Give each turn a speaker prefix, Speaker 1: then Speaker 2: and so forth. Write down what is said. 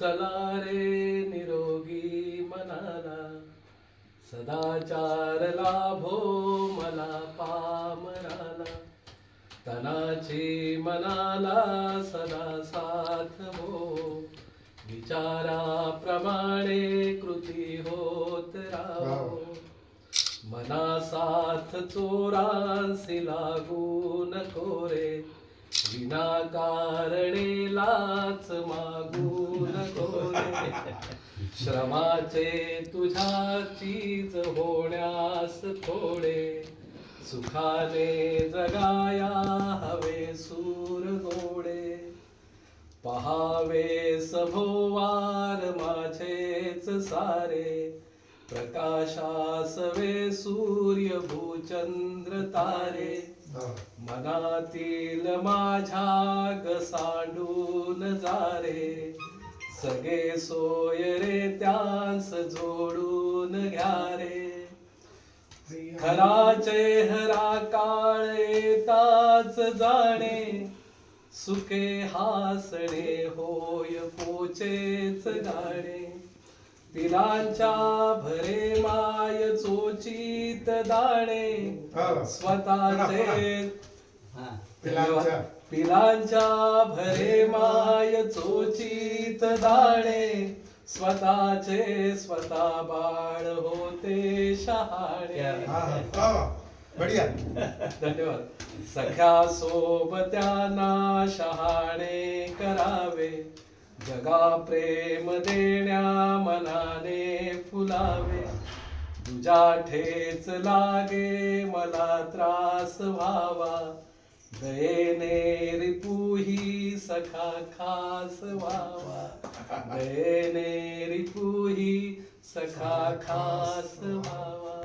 Speaker 1: चला रे निरोगी मनाला. सदाचार लाभो मला पामराला तनाची मनाला सदा साथ हो विचाराप्रमाणे कृती होत राहो. मना साथ चोरांसी लागू नको रे. विनाकारणे लाच मागू नको श्रमाचे तुझ्या चीज होण्यास थोडे. सुखाने जगाया हवे सूर गोडे पहावे सभोवार माझेच सारे. प्रकाशासवे सूर्य भूचंद्र तारे मनातील माझ्या ग सांडून जारे. सगळे सोय रे त्यांस जोडून घ्या रे खरा चेहरा काळे ताच जाणे. सुखे हासणे होय पोचेच गाणे. तिलांच्या भरे माय चोचित दाणे स्वतःचे पिलांच्या. भरे माय चोचित दाणे स्वतःचे स्वतः बाळ होते शहाणे.
Speaker 2: बढिया.
Speaker 1: धन्यवाद. सख्या सोबत्यांना शहाणे करावे. जगा प्रेम देण्या मनाने फुलावे. तुझ्या ठेच लागे मला त्रास व्हावा. दयेने रिपुही सखा खास व्हावा. दयेने रिपुही सखा खास व्हावा.